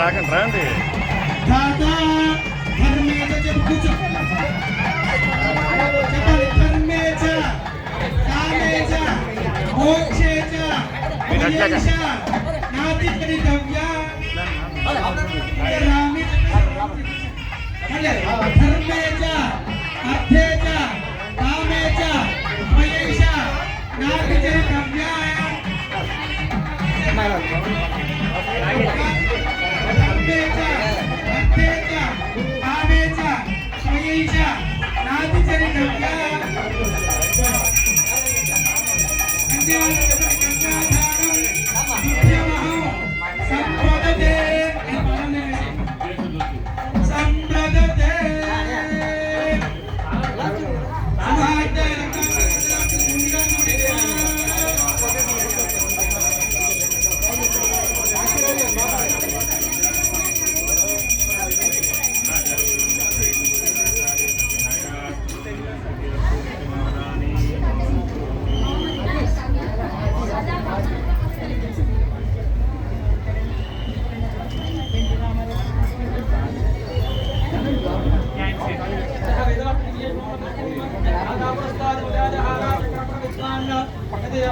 రాకండి రండి దాతా ధర్మే చ చెప్పు చెప్పండి ధర్మే చేయించా నాది చరి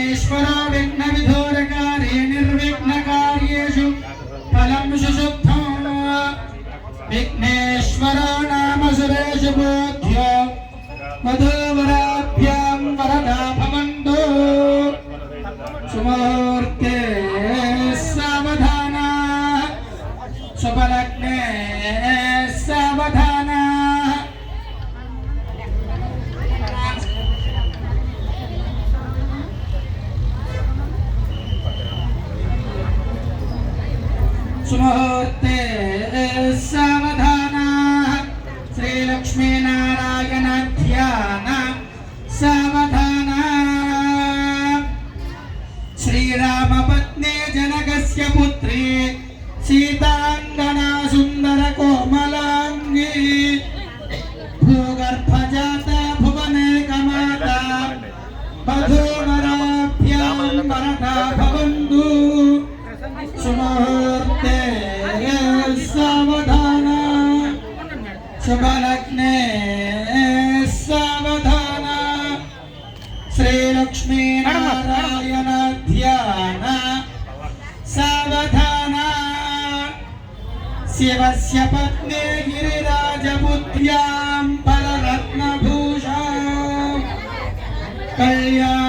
విఘ్నేశ్వర విఘ్న విధోరకారే నిర్విఘ్న కార్యేషు ఫలం సుశుద్ధం విఘ్నేశ్వర నామ సురేష బోధ్య. మధువరాభ్యాం వరదా భవంతు సుముహూర్తే Me. సావధాన శివస్య పత్నే గిరిరాజపుత్ర్యాం పరరత్నభూషా కళ్యాణ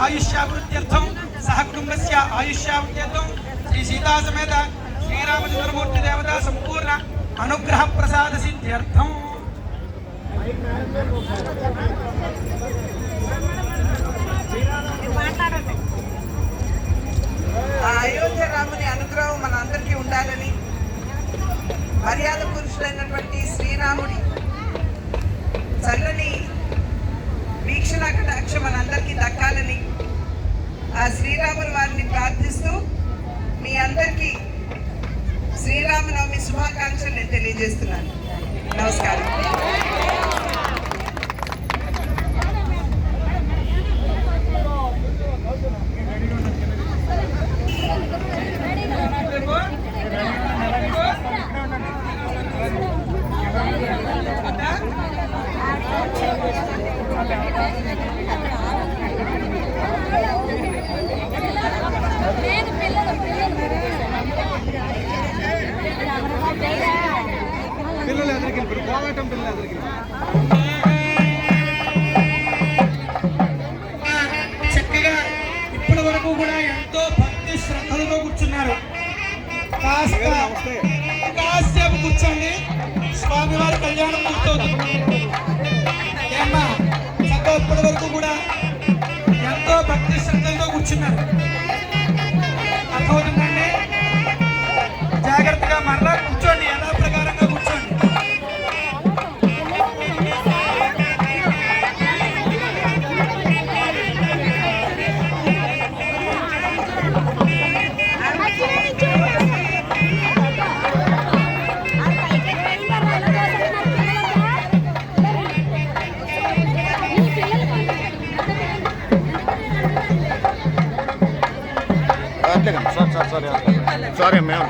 ఆయుష్యావత్యత్వం శ్రీ సీతా సమేత శ్రీరామచంద్రమూర్తి దేవత సంపూర్ణ అనుగ్రహ ప్రసాద సిద్ధ్యర్థం. ఆ అయోధ్య రాముని అనుగ్రహం మన అందరికీ ఉండాలని మర్యాద పురుషులైనటువంటి శ్రీరాముడి ప్రార్థిస్తూ మీ అందరికీ శ్రీరామనవమి శుభాకాంక్షలు నేను తెలియజేస్తున్నాను. నమస్కారం. చక్కగా ఇప్పటి వరకు కూడా ఎంతో భక్తి శ్రద్ధలతో కూర్చున్నారు. కాస్త కాసేపు కూర్చోండి. స్వామివారి కళ్యాణం పూర్తవుతుంది ఏమ్మా చక్కగా ఇప్పటి వరకు కూడా సారీ సారీ మేము